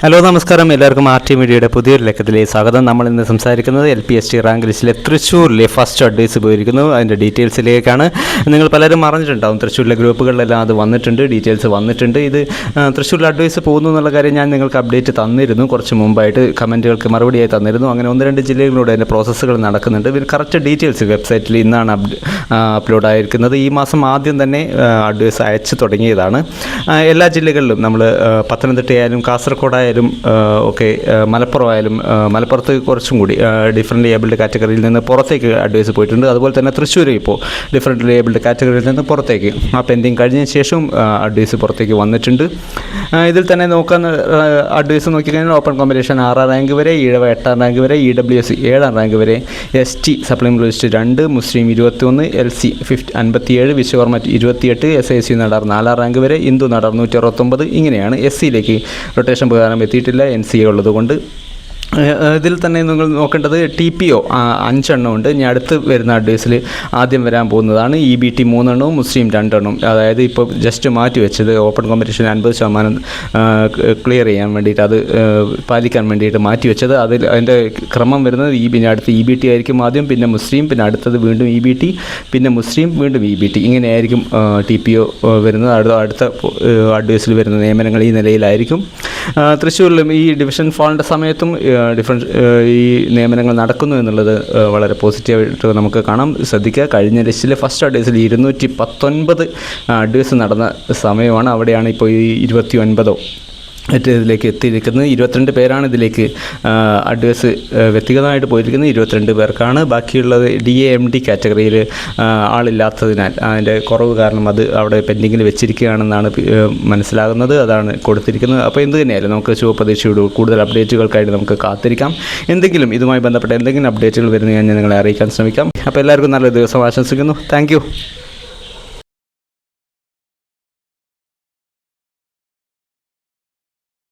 Hello നമസ്കാരം. എല്ലാവർക്കും R T മീഡിയയുടെ പുതിയൊരു ലക്കത്തിലേക്ക് സ്വാഗതം. നമ്മൾ ഇന്ന് സംസാരിക്കുന്നത് L P S T rank ലിസ്റ്റിലെ തൃശ്ശൂരിലെ ഫസ്റ്റ് അഡ്വൈസ് പോയിരിക്കുന്നു അതിന്റെ ഡീറ്റെയിൽസിലേക്കാണ്. നിങ്ങൾ പലരും അറിഞ്ഞിട്ടുണ്ടാവും തൃശ്ശൂരിലെ ഗ്രൂപ്പുകളിലെല്ലാം അത് വന്നിട്ടുണ്ട് ഡീറ്റെയിൽസ് വന്നിട്ടുണ്ട്. ഇത് തൃശ്ശൂരിൽ അഡ്വൈസ് പോകുന്നു എന്നുള്ള കാര്യം ഞാൻ നിങ്ങൾക്ക് അപ്ഡേറ്റ് തന്നിരുന്നു. കുറച്ച് മുമ്പായിട്ട് കമന്റുകൾക്ക് മറുപടിയായി തന്നിരുന്നു. അങ്ങനെ ഒന്ന് രണ്ട് ജില്ലകളിലൂടെ അതിന്റെ പ്രോസസ്സുകൾ നടക്കുന്നുണ്ട്. പിന്നെ കറക്റ്റ് ഡീറ്റെയിൽസ് വെബ്സൈറ്റിൽ ഇന്നാണ് അപ്ലോഡ് ആയിരിക്കുന്നത്. ഈ മാസം ആദ്യം തന്നെ അഡ്വൈസ് അയച്ചു തുടങ്ങിയതാണ്. എല്ലാ ജില്ലകളിലും നമ്മൾ പത്തനംതിട്ടയായാലും കാസർഗോഡായാലും ആ, ഒക്കെ മലപ്പുറം ആയാലും മലപ്പുറത്ത് കുറച്ചും കൂടി ഡിഫറെന്റ് ഏബിൾഡ് കാറ്റഗറിയിൽ നിന്ന് പുറത്തേക്ക് അഡ്വൈസ് പോയിട്ടുണ്ട്. അതുപോലെ തന്നെ തൃശ്ശൂർ ഇപ്പോൾ ഡിഫറെന്റ് ഏബിൾഡ് കാറ്റഗറിയിൽ നിന്ന് പുറത്തേക്ക് ആ പെൻഡിങ് കഴിഞ്ഞ ശേഷവും അഡ്വൈസ് പുറത്തേക്ക് വന്നിട്ടുണ്ട്. ഇതിൽ തന്നെ നോക്കാൻ അഡ്വൈസ് നോക്കിക്കഴിഞ്ഞാൽ ഓപ്പൺ കോമ്പറ്റീഷൻ ആറാം റാങ്ക് വരെ ഈഴവ എട്ടാം റാങ്ക് വരെ ഇ ഡബ്ല്യു എസ് ഏഴാം റാങ്ക് വരെ എസ് ടി സപ്ലിമെന്ററി ലിസ്റ്റ് രണ്ട് മുസ്ലിം ഇരുപത്തി ഒന്ന് എൽ സി ഫിഫ്റ്റ് അൻപത്തിയേഴ് വിശ്വകർമ്മ ഇരുപത്തിയെട്ട് എസ് ഐ സി നടർ നാലാം റാങ്ക് വരെ ഹിന്ദു നടർ നൂറ്റി അറുപത്തൊമ്പത് ഇങ്ങനെയാണ് എസ് സിയിലേക്ക് റൊട്ടേഷൻ പ്രകാരം എത്തിയിട്ടില്ല. എൻ സി എ ഉള്ളതുകൊണ്ട് ഇതിൽ തന്നെ നിങ്ങൾ നോക്കേണ്ടത് ടി പി ഒ അഞ്ചെണ്ണം ഉണ്ട്. ഇനി അടുത്ത് വരുന്ന അഡ്വൈസിൽ ആദ്യം വരാൻ പോകുന്നതാണ് ഇ ബി ടി മൂന്നെണ്ണവും മുസ്ലിം രണ്ടെണ്ണവും അതായത് ഇപ്പോൾ ജസ്റ്റ് മാറ്റി വെച്ചത് ഓപ്പൺ കോമ്പറ്റീഷൻ അൻപത് ശതമാനം ക്ലിയർ ചെയ്യാൻ വേണ്ടിയിട്ട് അത് പാലിക്കാൻ വേണ്ടിയിട്ട് മാറ്റി വെച്ചത്. അതിൽ അതിന്റെ ക്രമം വരുന്നത് ഈ പിന്നെ അടുത്ത് ഇ ബി ടി ആയിരിക്കും ആദ്യം പിന്നെ മുസ്ലിം പിന്നെ അടുത്തത് വീണ്ടും ഇ ബി ടി പിന്നെ മുസ്ലിം വീണ്ടും ഇ ബി ടി ഇങ്ങനെയായിരിക്കും ടി പി ഒ വരുന്നത്. അടുത്ത അടുത്ത അഡ്വൈസിൽ വരുന്ന നിയമനങ്ങൾ ഈ നിലയിലായിരിക്കും. തൃശ്ശൂരിലും ഈ ഡിവിഷൻ ഫാളിന്റെ സമയത്തും ഡിഫറൻസ് ഈ നിയമനങ്ങൾ നടക്കുന്നു എന്നുള്ളത് വളരെ പോസിറ്റീവായിട്ട് നമുക്ക് കാണാം. ശ്രദ്ധിക്കുക കഴിഞ്ഞ ലിസ്റ്റിലെ ഫസ്റ്റ് അഡ്വൈസിൽ ഇരുന്നൂറ്റി പത്തൊൻപത് നടന്ന സമയമാണ്. അവിടെയാണ് ഇപ്പോൾ ഈ ഇരുപത്തി ഒൻപതോ ഇതിലേക്ക് എത്തിയിരിക്കുന്നത്. ഇരുപത്തിരണ്ട് പേരാണ് ഇതിലേക്ക് അഡ്വൈസ് വ്യക്തിഗതമായിട്ട് പോയിരിക്കുന്നത്. ഇരുപത്തിരണ്ട് പേർക്കാണ് ബാക്കിയുള്ളത് ഡി എ എം ഡി കാറ്റഗറിയിൽ ആളില്ലാത്തതിനാൽ. അതിന്റെ കുറവ് കാരണം അത് അവിടെ പെൻഡിങ്ങിൽ വെച്ചിരിക്കുകയാണെന്നാണ് മനസ്സിലാകുന്നത്. അതാണ് കൊടുത്തിരിക്കുന്നത്. അപ്പോൾ എന്ത് തന്നെയായാലും നമുക്ക് ശുഭപ്രതീക്ഷയോട് കൂടുതൽ അപ്ഡേറ്റുകൾക്കായിട്ട് നമുക്ക് കാത്തിരിക്കാം. എന്തെങ്കിലും ഇതുമായി ബന്ധപ്പെട്ട എന്തെങ്കിലും അപ്ഡേറ്റുകൾ വരുന്ന ഞാൻ നിങ്ങളെ അറിയിക്കാൻ ശ്രമിക്കാം. അപ്പോൾ എല്ലാവർക്കും നല്ല ദിവസം ആശംസിക്കുന്നു. താങ്ക്